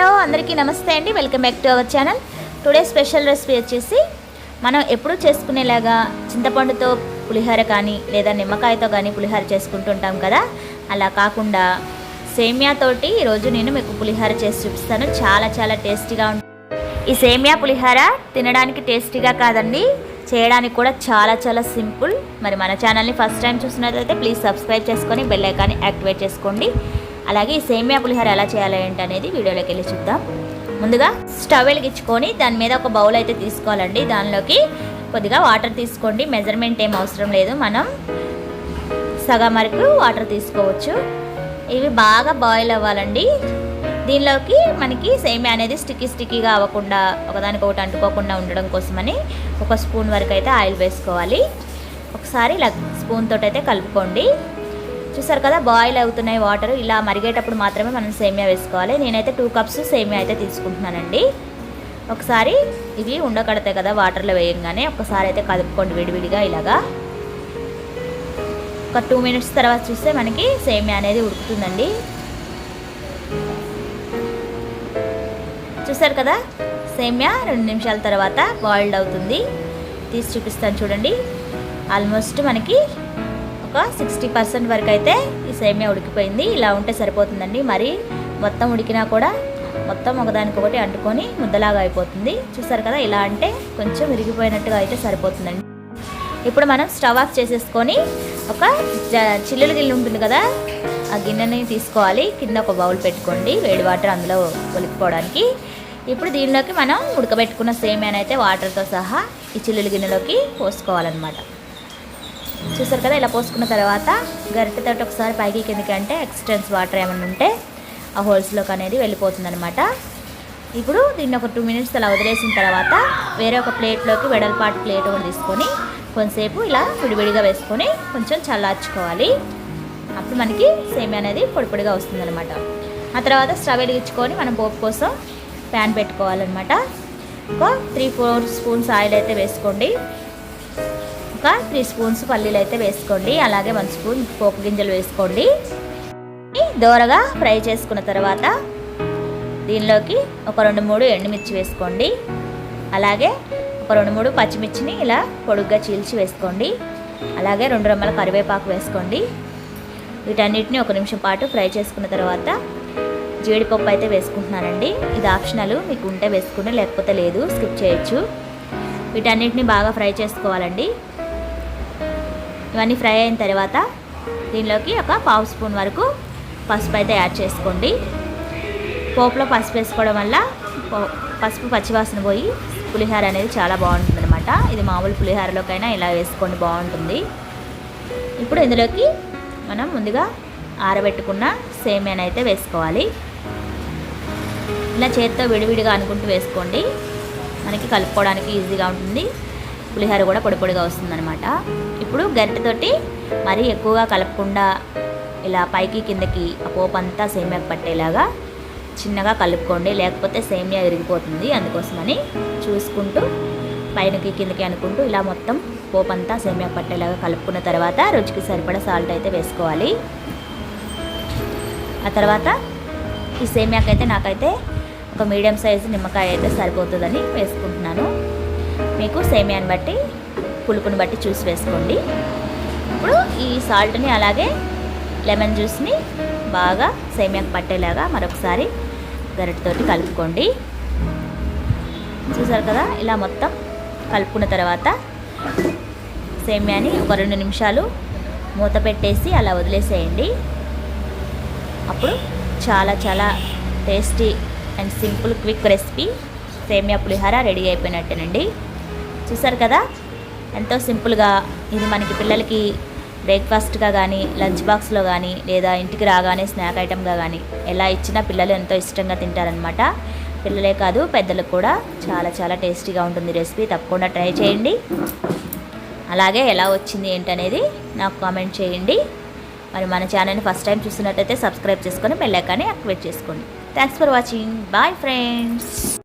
Hello అందరికీ నమస్తే అండి. Welcome back to our channel today special recipe వచ్చేసి మనం ఎప్పుడూ చేసుకునేలాగా చింతపండుతో పులిహోర కానీ లేదా నిమ్మకాయతో కానీ పులిహోర చేసుకుంటుంటాం కదా. అలా కాకుండా సేమియాతోటి ఈరోజు నేను మీకు పులిహోర చేసి చూపిస్తాను. చాలా చాలా టేస్టీగా ఉంటుంది ఈ సేమియా పులిహోర తినడానికి టేస్టీగా కాదండి. చేయడానికి కూడా చాలా చాలా సింపుల్. మరి మన ఛానల్ని ఫస్ట్ టైం చూసినట్లయితే ప్లీజ్ సబ్స్క్రైబ్ చేసుకొని బెల్ ఐకాన్ని యాక్టివేట్ చేసుకోండి. అలాగే ఈ సేమియా పులిహోర ఎలా చేయాలి ఏంటి అనేది వీడియోలోకి వెళ్ళి చూద్దాం. ముందుగా స్టవ్ వెలిగించుకొని దాని మీద ఒక బౌల్ అయితే తీసుకోవాలండి. దానిలోకి కొద్దిగా వాటర్ తీసుకోండి. మెజర్మెంట్ ఏం అవసరం లేదు. మనం సగం వరకు వాటర్ తీసుకోవచ్చు. ఇవి బాగా బాయిల్ అవ్వాలండి. దీనిలోకి మనకి సేమియా అనేది స్టిక్కీ స్టిక్కీగా అవ్వకుండా ఒకదానికొకటి అంటుకోకుండా ఉండడం కోసమని ఒక స్పూన్ వరకు అయితే ఆయిల్ వేసుకోవాలి. ఒకసారి ఇలా స్పూన్ అయితే కలుపుకోండి. చూసారు కదా బాయిల్ అవుతున్నాయి వాటర్ ఇలా మరిగేటప్పుడు మాత్రమే మనం సేమియా వేసుకోవాలి. నేనైతే టూ కప్స్ సేమియా అయితే తీసుకుంటున్నానండి. ఒకసారి ఇవి ఉండకడతాయి కదా వాటర్లో వేయంగానే ఒకసారి అయితే కలుపుకోండి విడివిడిగా ఇలాగా. ఒక టూ మినిట్స్ తర్వాత చూస్తే మనకి సేమియా అనేది ఉడుకుతుందండి. చూసారు కదా సేమియా రెండు నిమిషాల తర్వాత బాయిల్డ్ అవుతుంది. తీసి చూపిస్తాను చూడండి. ఆల్మోస్ట్ మనకి ఒక సిక్స్టీ పర్సెంట్ వరకు అయితే ఈ సేమియా ఉడికిపోయింది. ఇలా ఉంటే సరిపోతుందండి. మరి మొత్తం ఉడికినా కూడా మొత్తం ఒకదానికొకటి అంటుకొని ముద్దలాగా అయిపోతుంది. చూసారు కదా ఇలా అంటే కొంచెం విరిగిపోయినట్టుగా అయితే సరిపోతుందండి. ఇప్పుడు మనం స్టవ్ ఆఫ్ చేసేసుకొని ఒక చిల్లుల గిన్నె ఉంటుంది కదా ఆ గిన్నెని తీసుకోవాలి. కింద ఒక బౌల్ పెట్టుకోండి వేడి వాటర్ అందులో ఒలికిపోవడానికి ఇప్పుడు దీనిలోకి మనం ఉడకబెట్టుకున్న సేమియాని అయితే వాటర్తో సహా ఈ చిల్లుల గిన్నెలోకి పోసుకోవాలన్నమాట. చూసారు కదా ఇలా పోసుకున్న తర్వాత గరిటెతో ఒకసారి పైకి కిందకి అంటే ఎక్స్టెన్స్ వాటర్ ఏమైనా ఉంటే ఆ హోల్స్లోకి అనేది వెళ్ళిపోతుందనమాట ఇప్పుడు దీన్ని ఒక టూ మినిట్స్ అలా వదిలేసిన తర్వాత వేరే ఒక ప్లేట్లోకి వెడల్పాటి ప్లేట్ కూడా తీసుకొని కొంతసేపు ఇలా విడివిడిగా వేసుకొని కొంచెం చల్లార్చుకోవాలి. అప్పుడు మనకి సేమి అనేది పొడిపొడిగా వస్తుందనమాట వస్తుందన్నమాట. ఆ తర్వాత స్టవ్ వెలిగించుకొని మనం పోపు కోసం ప్యాన్ పెట్టుకోవాలన్నమాట. ఒక త్రీ ఫోర్ స్పూన్స్ ఆయిల్ అయితే వేసుకోండి. ఒక త్రీ స్పూన్స్ పల్లీలు అయితే వేసుకోండి. అలాగే వన్ స్పూన్ పోపు గింజలు వేసుకోండి. దోరగా ఫ్రై చేసుకున్న తర్వాత దీనిలోకి ఒక రెండు మూడు ఎండుమిర్చి వేసుకోండి. అలాగే ఒక రెండు మూడు పచ్చిమిర్చిని ఇలా పొడుగ్గా చీల్చి వేసుకోండి. అలాగే రెండు రెమ్మల కరివేపాకు వేసుకోండి. వీటన్నిటిని ఒక నిమిషం పాటు ఫ్రై చేసుకున్న తర్వాత జీడిపప్పు అయితే వేసుకుంటున్నానండి. ఇది ఆప్షనల్ మీకు ఉంటే వేసుకుంటే లేకపోతే లేదు స్కిప్ చేయొచ్చు. వీటన్నిటిని బాగా ఫ్రై చేసుకోవాలండి. ఇవన్నీ ఫ్రై అయిన తర్వాత దీనిలోకి ఒక పావు స్పూన్ వరకు పసుపు అయితే యాడ్ చేసుకోండి. పోపులో పసుపు వేసుకోవడం వల్ల పసుపు పచ్చివాసన పోయి పులిహోర అనేది చాలా బాగుంటుంది అనమాట ఇది మామూలు పులిహారలోకైనా ఇలా వేసుకోండి బాగుంటుంది. ఇప్పుడు ఇందులోకి మనం ముందుగా ఆరబెట్టుకున్న సేమియాని అయితే వేసుకోవాలి. ఇలా చేత్తో విడివిడిగా అనుకుంటూ వేసుకోండి. మనకి కలుపుకోవడానికి ఈజీగా ఉంటుంది. పులిహోర కూడా పొడి పొడిగా వస్తుందన్నమాట. ఇప్పుడు గరిటెతోటి మరీ ఎక్కువగా కలపకుండా ఇలా పైకి కిందకి ఆ పోపు అంతా పట్టేలాగా చిన్నగా కలుపుకోండి. లేకపోతే సేమియా విరిగిపోతుంది అందుకోసమని చూసుకుంటూ పైనకి కిందకి అనుకుంటూ ఇలా మొత్తం పోపంతా అంతా సేమియా పట్టేలాగా కలుపుకున్న తర్వాత రుచికి సరిపడా సాల్ట్ అయితే వేసుకోవాలి. ఆ తర్వాత ఈ సేమియాకైతే నాకైతే ఒక మీడియం సైజు నిమ్మకాయ అయితే సరిపోతుందని వేసుకుంటున్నాను. మీకు సేమియాని బట్టి పులుపుని బట్టి చూసి వేసుకోండి. ఇప్పుడు ఈ సాల్ట్ని అలాగే లెమన్ జ్యూస్ని బాగా సేమియాకు పట్టేలాగా మరొకసారి గరిటతోటి కలుపుకోండి. చూసారు కదా ఇలా మొత్తం కలుపుకున్న తర్వాత సేమియాని ఒక రెండు నిమిషాలు మూత పెట్టేసి అలా వదిలేసేయండి. అప్పుడు చాలా చాలా tasty and simple quick recipe సేమియా పులిహార రెడీ అయిపోయినట్టేనండి. చూసారు కదా ఎంతో సింపుల్గా ఇది మనకి పిల్లలకి బ్రేక్ఫాస్ట్గా కానీ లంచ్ బాక్స్లో కానీ లేదా ఇంటికి రాగానే స్నాక్ ఐటమ్గా కానీ ఎలా ఇచ్చినా పిల్లలు ఎంతో ఇష్టంగా తింటారనమాట పిల్లలే కాదు పెద్దలకు కూడా చాలా చాలా టేస్టీగా ఉంటుంది రెసిపీ. తప్పకుండా ట్రై చేయండి. అలాగే ఎలా వచ్చింది ఏంటనేది నాకు కామెంట్ చేయండి. మరి మన ఛానల్ని ఫస్ట్ టైం చూసినట్టయితే సబ్స్క్రైబ్ చేసుకొని బెల్ యాక్టివేట్ చేసుకోండి. Thanks for watching. Bye friends.